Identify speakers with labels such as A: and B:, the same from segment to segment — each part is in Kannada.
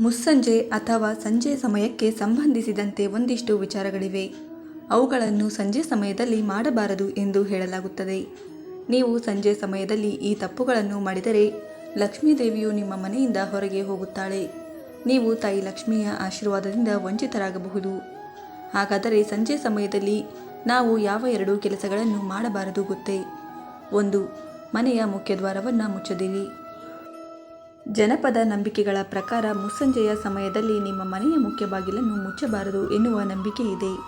A: ಮುಸ್ಸಂಜೆ ಅಥವಾ ಸಂಜೆ ಸಮಯಕ್ಕೆ ಸಂಬಂಧಿಸಿದಂತೆ ಒಂದಿಷ್ಟು ವಿಚಾರಗಳಿವೆ. ಅವುಗಳನ್ನು ಸಂಜೆ ಸಮಯದಲ್ಲಿ ಮಾಡಬಾರದು ಎಂದು ಹೇಳಲಾಗುತ್ತದೆ. ನೀವು ಸಂಜೆ ಸಮಯದಲ್ಲಿ ಈ ತಪ್ಪುಗಳನ್ನು ಮಾಡಿದರೆ ಲಕ್ಷ್ಮೀದೇವಿಯು ನಿಮ್ಮ ಮನೆಯಿಂದ ಹೊರಗೆ ಹೋಗುತ್ತಾಳೆ. ನೀವು ತಾಯಿ ಲಕ್ಷ್ಮಿಯ ಆಶೀರ್ವಾದದಿಂದ ವಂಚಿತರಾಗಬಹುದು. ಹಾಗಾದರೆ ಸಂಜೆ ಸಮಯದಲ್ಲಿ ನಾವು ಯಾವ ಎರಡು ಕೆಲಸಗಳನ್ನು ಮಾಡಬಾರದು ಗೊತ್ತೇ? ಒಂದು, ಮನೆಯ ಮುಖ್ಯದ್ವಾರವನ್ನು ಮುಚ್ಚದಿರಿ. ಜನಪದ ನಂಬಿಕೆಗಳ ಪ್ರಕಾರ ಮುಸ್ಸಂಜೆಯ ಸಮಯದಲ್ಲಿ ನಿಮ್ಮ ಮನೆಯ ಮುಖ್ಯ ಬಾಗಿಲನ್ನು ಮುಚ್ಚಬಾರದು ಎನ್ನುವ ನಂಬಿಕೆ ಇದೆ.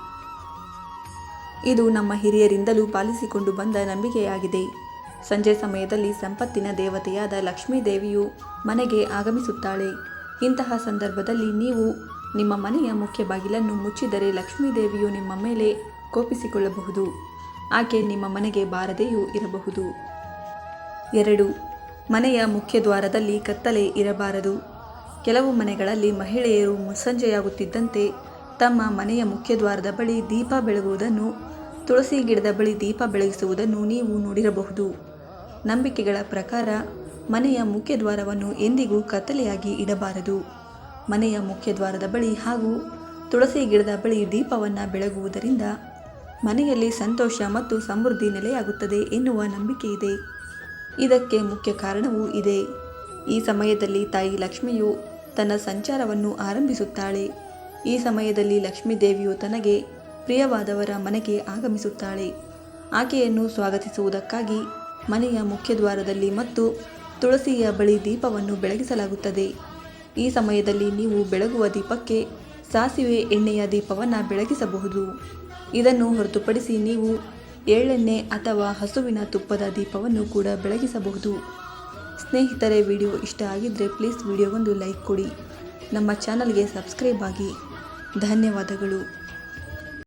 A: ಇದು ನಮ್ಮ ಹಿರಿಯರಿಂದಲೂ ಪಾಲಿಸಿಕೊಂಡು ಬಂದ ನಂಬಿಕೆಯಾಗಿದೆ. ಸಂಜೆ ಸಮಯದಲ್ಲಿ ಸಂಪತ್ತಿನ ದೇವತೆಯಾದ ಲಕ್ಷ್ಮೀ ದೇವಿಯು ಮನೆಗೆ ಆಗಮಿಸುತ್ತಾಳೆ. ಇಂತಹ ಸಂದರ್ಭದಲ್ಲಿ ನೀವು ನಿಮ್ಮ ಮನೆಯ ಮುಖ್ಯ ಬಾಗಿಲನ್ನು ಮುಚ್ಚಿದರೆ ಲಕ್ಷ್ಮೀ ದೇವಿಯು ನಿಮ್ಮ ಮೇಲೆ ಕೋಪಿಸಿಕೊಳ್ಳಬಹುದು. ಆಕೆ ನಿಮ್ಮ ಮನೆಗೆ ಬಾರದೆಯೂ ಇರಬಹುದು. ಎರಡು ಮನೆಯ ಮುಖ್ಯ ದ್ವಾರದಲ್ಲಿ ಕತ್ತಲೆ ಇರಬಾರದು. ಕೆಲವು ಮನೆಗಳಲ್ಲಿ ಮಹಿಳೆಯರು ಮುಸ್ಸಂಜೆಯಾಗುತ್ತಿದ್ದಂತೆ ತಮ್ಮ ಮನೆಯ ಮುಖ್ಯ ದ್ವಾರದ ಬಳಿ ದೀಪ ಬೆಳಗುವುದನ್ನು, ತುಳಸಿ ಗಿಡದ ಬಳಿ ದೀಪ ಬೆಳಗಿಸುವುದನ್ನು ನೀವು ನೋಡಿರಬಹುದು. ನಂಬಿಕೆಗಳ ಪ್ರಕಾರ ಮನೆಯ ಮುಖ್ಯ ದ್ವಾರವನ್ನು ಎಂದಿಗೂ ಕತ್ತಲೆಯಾಗಿ ಇಡಬಾರದು. ಮನೆಯ ಮುಖ್ಯ ದ್ವಾರದ ಬಳಿ ಹಾಗೂ ತುಳಸಿ ಗಿಡದ ಬಳಿ ದೀಪವನ್ನು ಬೆಳಗುವುದರಿಂದ ಮನೆಯಲ್ಲಿ ಸಂತೋಷ ಮತ್ತು ಸಮೃದ್ಧಿ ನೆಲೆಯಾಗುತ್ತದೆ ಎನ್ನುವ ನಂಬಿಕೆ ಇದೆ ಇದಕ್ಕೆ ಮುಖ್ಯ ಕಾರಣವೂ ಇದೆ. ಈ ಸಮಯದಲ್ಲಿ ತಾಯಿ ಲಕ್ಷ್ಮಿಯು ತನ್ನ ಸಂಚಾರವನ್ನು ಆರಂಭಿಸುತ್ತಾಳೆ. ಈ ಸಮಯದಲ್ಲಿ ಲಕ್ಷ್ಮೀ ದೇವಿಯು ತನಗೆ ಪ್ರಿಯವಾದವರ ಮನೆಗೆ ಆಗಮಿಸುತ್ತಾಳೆ. ಆಕೆಯನ್ನು ಸ್ವಾಗತಿಸುವುದಕ್ಕಾಗಿ ಮನೆಯ ಮುಖ್ಯ ದ್ವಾರದಲ್ಲಿ ಮತ್ತು ತುಳಸಿಯ ಬಳಿ ದೀಪವನ್ನು ಬೆಳಗಿಸಲಾಗುತ್ತದೆ. ಈ ಸಮಯದಲ್ಲಿ ನೀವು ಬೆಳಗುವ ದೀಪಕ್ಕೆ ಸಾಸಿವೆ ಎಣ್ಣೆಯ ದೀಪವನ್ನು ಬೆಳಗಿಸಬಹುದು. ಇದನ್ನು ಹೊರತುಪಡಿಸಿ ನೀವು ಎಳ್ಳೆಣ್ಣೆ ಅಥವಾ ಹಸುವಿನ ತುಪ್ಪದ ದೀಪವನ್ನು ಕೂಡ ಬೆಳಗಿಸಬಹುದು. ಸ್ನೇಹಿತರೆ, ವಿಡಿಯೋ ಇಷ್ಟ ಆಗಿದ್ದರೆ ಪ್ಲೀಸ್ ವಿಡಿಯೋಗೊಂದು ಲೈಕ್ ಕೊಡಿ. ನಮ್ಮ ಚಾನಲ್ಗೆ ಸಬ್ಸ್ಕ್ರೈಬ್ ಆಗಿ. ಧನ್ಯವಾದಗಳು.